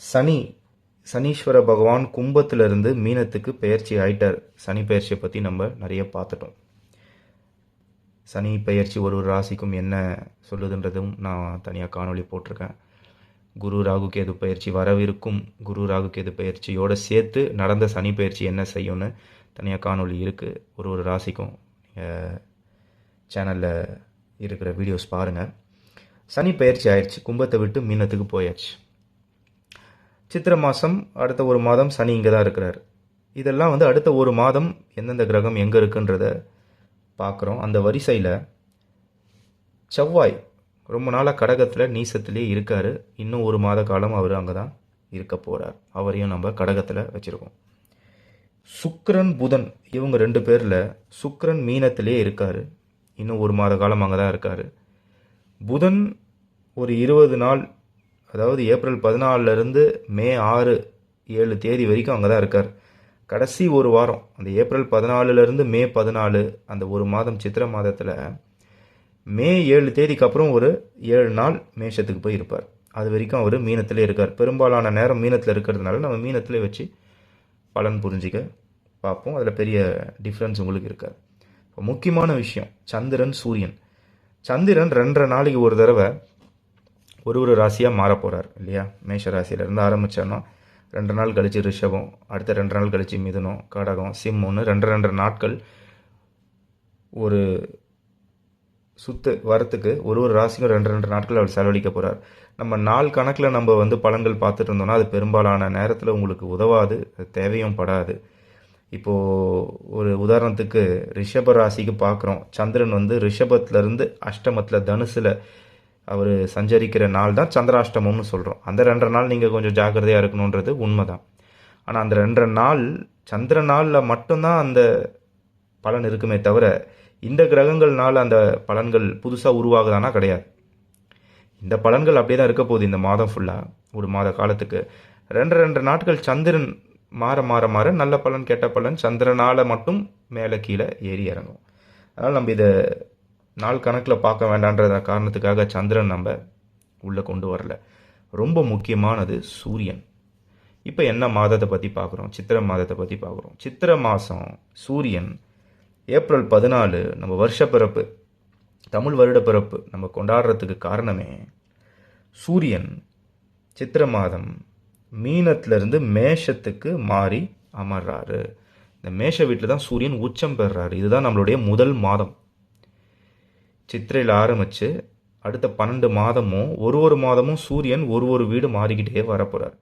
சனி சனீஸ்வர பகவான் கும்பத்திலிருந்து மீனத்துக்கு பெயர்ச்சி ஆயிட்டார். சனி பெயர்ச்சியை பற்றி நம்ம நிறைய பார்த்துட்டோம். சனி பெயர்ச்சி ஒரு ஒரு ராசிக்கும் என்ன சொல்லுதுன்றதும் நான் தனியாக காணொளி போட்டிருக்கேன். குரு ராகு கேது பயிற்சி வரவிருக்கும் குரு ராகு கேது பயிற்சியோடு சேர்த்து நடந்த சனி பயிற்சி என்ன செய்யும்னு தனியாக காணொளி இருக்குது ஒரு ஒரு ராசிக்கும் சேனலில் இருக்கிற வீடியோஸ் பாருங்கள் சனி பயிற்சி ஆயிடுச்சு. கும்பத்தை விட்டு மீனத்துக்கு போயாச்சு. சித்திரை மாதம் அடுத்த ஒரு மாதம் சனி இங்கே தான் இருக்கிறார். இதெல்லாம் வந்து அடுத்த ஒரு மாதம் எந்தெந்த கிரகம் எங்கே இருக்குன்றத பார்க்குறோம். அந்த வரிசையில் செவ்வாய் ரொம்ப நாளாக கடகத்தில் நீசத்துலேயே இருக்கார். இன்னும் ஒரு மாத காலம் அவர் அங்கே தான் இருக்க போகிறார் அவரையும் நம்ம கடகத்தில் வச்சுருக்கோம். சுக்கரன் புதன் இவங்க ரெண்டு பேரில் சுக்கரன் மீனத்திலே இருக்கார். இன்னும் ஒரு மாத காலம் அங்கே தான் இருக்கார். புதன் ஒரு இருபது நாள் அதாவது ஏப்ரல் பதினாலிருந்து மே ஆறு ஏழு தேதி வரைக்கும் அங்கே தான் இருக்கார். கடைசி ஒரு வாரம் அந்த ஏப்ரல் பதினாலுலேருந்து மே பதினாலு அந்த ஒரு மாதம் சித்திரை மாதத்தில் மே ஏழு தேதிக்கு அப்புறம் ஒரு ஏழு நாள் மேஷத்துக்கு போய் இருப்பார். அது வரைக்கும் அவர் மீனத்திலே இருக்கார். பெரும்பாலான நேரம் மீனத்தில் இருக்கிறதுனால நம்ம மீனத்திலே வச்சு பலன் புரிஞ்சிக்க பார்ப்போம். அதில் பெரிய டிஃப்ரென்ஸ் உங்களுக்கு இருக்காது. இப்போ முக்கியமான விஷயம் சந்திரன் சூரியன். சந்திரன் ரெண்டரை நாளைக்கு ஒரு தடவை ஒரு ஒரு ராசியாக மாற போகிறார் இல்லையா? மேஷ ராசியிலேருந்து ஆரம்பித்தோன்னா ரெண்டு நாள் கழித்து ரிஷபம் அடுத்த ரெண்டு நாள் கழித்து மிதுனம் கடகம் சிம்மம்னு ரெண்டு ரெண்டு நாட்கள் ஒரு சுத்து வரத்துக்கு ஒரு ஒரு ராசிக்கும் ரெண்டு ரெண்டு நாட்கள் அவர் செலவழிக்க போகிறார் நம்ம நாள் கணக்கில் நம்ம வந்து பலன்கள் பார்த்துட்டு இருந்தோம்னா அது பெரும்பாலான நேரத்தில் உங்களுக்கு உதவாது அது தேவையும் படாது. இப்போது ஒரு உதாரணத்துக்கு ரிஷப ராசிக்கு பார்க்குறோம். சந்திரன் வந்து ரிஷபத்துலேருந்து அஷ்டமத்தில் தனுசில் அவர் சஞ்சரிக்கிற நாள் தான் சந்திராஷ்டமம்னு சொல்கிறோம் அந்த ரெண்டரை நாள் நீங்கள் கொஞ்சம் ஜாக்கிரதையாக இருக்கணுன்றது உண்மை தான் ஆனால் அந்த ரெண்டரை நாள் சந்திர நாளில் மட்டும்தான் அந்த பலன் இருக்குமே தவிர இந்த கிரகங்கள்னால அந்த பலன்கள் புதுசாக உருவாகுதானா கிடையாது. இந்த பலன்கள் அப்படியே தான் இருக்க போகுது இந்த மாதம் ஃபுல்லாக ஒரு மாத காலத்துக்கு. ரெண்டு ரெண்டு நாட்கள் சந்திரன் மாற மாற மாற நல்ல பலன் கெட்ட பலன் சந்திரனால் மட்டும் மேலே கீழே ஏறி இறங்கும். அதனால் நம்ம இதை நாள் கணக்கில் பார்க்க வேண்டான்ற காரணத்துக்காக சந்திரன் நம்ம உள்ளே கொண்டு வரல. ரொம்ப முக்கியமானது சூரியன். இப்போ என்ன மாதத்தை பற்றி பார்க்குறோம்? சித்திரை மாதத்தை பற்றி பார்க்குறோம். சித்திரை மாதம் சூரியன் ஏப்ரல் பதினாலு நம்ம வருஷ பிறப்பு தமிழ் வருட பிறப்பு நம்ம கொண்டாடுறதுக்கு காரணமே சூரியன். சித்திரை மாதம் மீனத்திலிருந்து மேஷத்துக்கு மாறி அமர்றாரு. இந்த மேஷ வீட்டில் தான் சூரியன் உச்சம் பெறுறாரு. இதுதான் நம்மளுடைய முதல் மாதம். சித்திரையில் ஆரம்பித்து அடுத்த பன்னெண்டு மாதமும் ஒரு ஒரு மாதமும் சூரியன் ஒரு ஒரு வீடு மாறிக்கிட்டே வரப்போகிறார்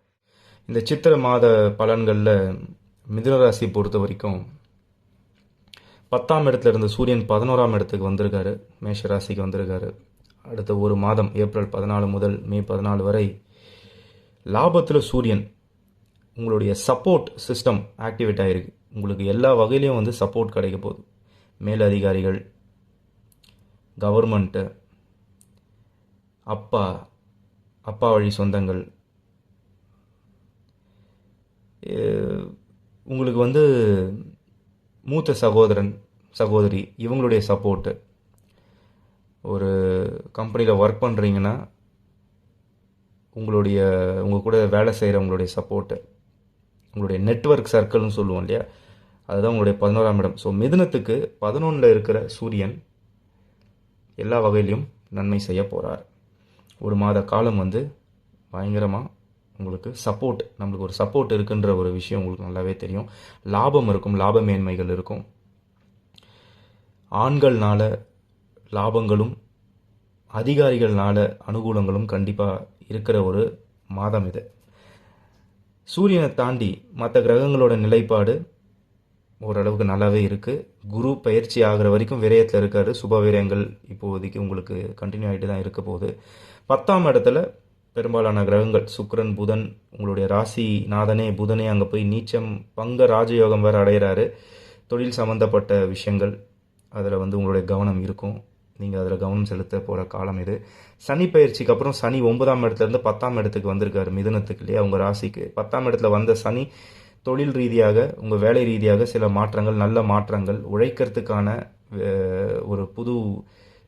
இந்த சித்திரை மாத பலன்களில் மிதுன ராசி பொறுத்த வரைக்கும் பத்தாம் இடத்துல இருந்த சூரியன் பதினோராம் இடத்துக்கு வந்திருக்காரு மேஷ ராசிக்கு வந்திருக்காரு. அடுத்த ஒரு மாதம் ஏப்ரல் பதினாலு முதல் மே பதினாலு வரை லாபத்தில் சூரியன் உங்களுடைய சப்போர்ட் சிஸ்டம் ஆக்டிவேட் ஆகிருக்கு உங்களுக்கு எல்லா வகையிலையும் வந்து சப்போர்ட் கிடைக்க போகுது. மேல் அதிகாரிகள் கவர்மெண்ட்டு அப்பா அப்பா வழி சொந்தங்கள். உங்களுக்கு வந்து மூத்த சகோதரன் சகோதரி இவங்களுடைய சப்போர்ட்டு ஒரு கம்பெனியில் ஒர்க் பண்ணுறீங்கன்னா உங்களுடைய உங்கள் கூட வேலை செய்கிறவங்களுடைய சப்போர்ட்டு உங்களுடைய நெட்வொர்க் சர்க்கிள்னு சொல்லுவோம் இல்லையா? அதுதான் உங்களுடைய பதினோராம் இடம். ஸோ மிதுனத்துக்கு பதினொன்றில் இருக்கிற சூரியன் எல்லா வகையிலையும் நன்மை செய்ய போகிறார் ஒரு மாத காலம் வந்து பயங்கரமாக உங்களுக்கு சப்போர்ட் நம்மளுக்கு ஒரு சப்போர்ட் இருக்குன்ற ஒரு விஷயம் உங்களுக்கு நல்லாவே தெரியும். லாபம் இருக்கும் லாப மேன்மைகள் இருக்கும். ஆண்கள்னால லாபங்களும் அதிகாரிகள்னால அனுகூலங்களும் கண்டிப்பாக இருக்கிற ஒரு மாதம் இது. சூரியனை தாண்டி மற்ற கிரகங்களோட நிலைப்பாடு ஓரளவுக்கு நல்லாவே இருக்குது குரு பயிற்சி ஆகிற வரைக்கும் விரயத்தில் இருக்காரு. சுப விரயங்கள் இப்போதைக்கு உங்களுக்கு கண்டினியூ ஆகிட்டு தான் இருக்க போகுது. பத்தாம் இடத்துல பெரும்பாலான கிரகங்கள் சுக்ரன் புதன் உங்களுடைய ராசி நாதனே புதனே அங்கே போய் நீச்சம் பங்க ராஜயோகம் வேறு அடையிறாரு. தொழில் சம்மந்தப்பட்ட விஷயங்கள் அதில் வந்து உங்களுடைய கவனம் இருக்கும். நீங்கள் அதில் கவனம் செலுத்த போகிற காலம் இது. சனி பயிற்சிக்கு அப்புறம் சனி ஒன்பதாம் இடத்துலேருந்து பத்தாம் இடத்துக்கு வந்திருக்காரு மிதுனத்துக்கு இல்லையா? உங்கள் ராசிக்கு. பத்தாம் இடத்துல வந்த சனி தொழில் ரீதியாக உங்கள் வேலை ரீதியாக சில மாற்றங்கள் நல்ல மாற்றங்கள் உழைக்கிறதுக்கான ஒரு புது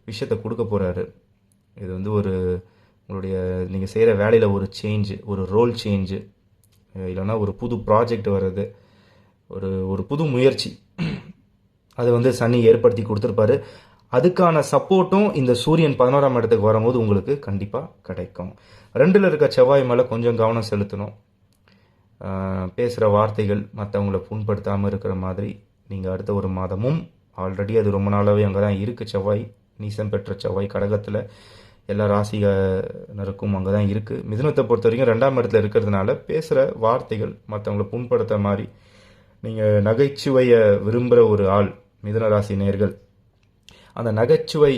விஷயத்தை கொடுக்க போகிறாரு இது வந்து ஒரு உங்களுடைய நீங்கள் செய்கிற வேலையில் ஒரு சேஞ்சு ஒரு ரோல் சேஞ்சு இல்லைன்னா ஒரு புது ப்ராஜெக்ட் வர்றது ஒரு ஒரு புது முயற்சி. அது வந்து சனி ஏற்படுத்தி கொடுத்துருப்பாரு. அதுக்கான சப்போர்ட்டும் இந்த சூரியன் பதினோராம் இடத்துக்கு வரும்போது உங்களுக்கு கண்டிப்பாக கிடைக்கும். ரெண்டில் இருக்க செவ்வாய் மேலே கொஞ்சம் கவனம் செலுத்தணும். பேசுகிற வார்த்தைகள் மற்றவங்கள புண்படுத்தாமல் இருக்கிற மாதிரி நீங்கள் அடுத்த ஒரு மாதமும் ஆல்ரெடி அது ரொம்ப நாளாகவே அங்கே தான் இருக்குது செவ்வாய் நீசம் பெற்ற செவ்வாய் கடகத்தில் எல்லா ராசிகனருக்கும் அங்கே தான் இருக்குது மிதுனத்தை பொறுத்த வரைக்கும் ரெண்டாம் இடத்துல இருக்கிறதுனால பேசுகிற வார்த்தைகள் மற்றவங்கள புண்படுத்த மாதிரி நீங்கள் நகைச்சுவையை விரும்புகிற ஒரு ஆள் மிதுன ராசி நேர்கள். அந்த நகைச்சுவை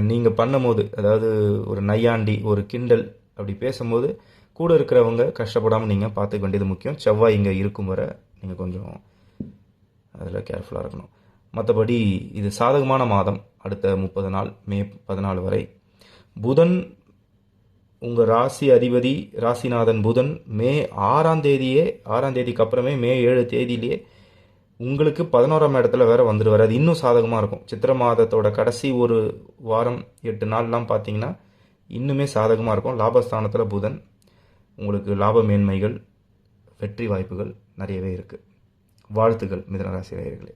நீங்கள் பண்ணும்போது அதாவது ஒரு நையாண்டி ஒரு கிண்டல் அப்படி பேசும்போது கூட இருக்கிறவங்க கஷ்டப்படாமல் நீங்கள் பார்த்துக்க வேண்டியது முக்கியம். செவ்வாய் இங்கே இருக்கும் வரை நீங்கள் கொஞ்சம் அதில் கேர்ஃபுல்லாக இருக்கணும். மற்றபடி இது சாதகமான மாதம். அடுத்த முப்பது நாள் மே பதினாலு வரை. புதன் உங்கள் ராசி அதிபதி ராசிநாதன் புதன் மே ஆறாம் தேதியே ஆறாம் தேதிக்கு அப்புறமே மே ஏழு தேதியிலேயே உங்களுக்கு பதினோராம் இடத்துல வேற வந்துடுவார் அது இன்னும் சாதகமாக இருக்கும். சித்திர மாதத்தோட கடைசி ஒரு வாரம் எட்டு நாள்லாம் பார்த்தீங்கன்னா இன்னுமே சாதகமாக இருக்கும். லாபஸ்தானத்தில் புதன் உங்களுக்கு லாப மேன்மைகள் வெற்றி வாய்ப்புகள் நிறையவே இருக்குது வாழ்த்துக்கள் மிதனராசி நேயர்களே.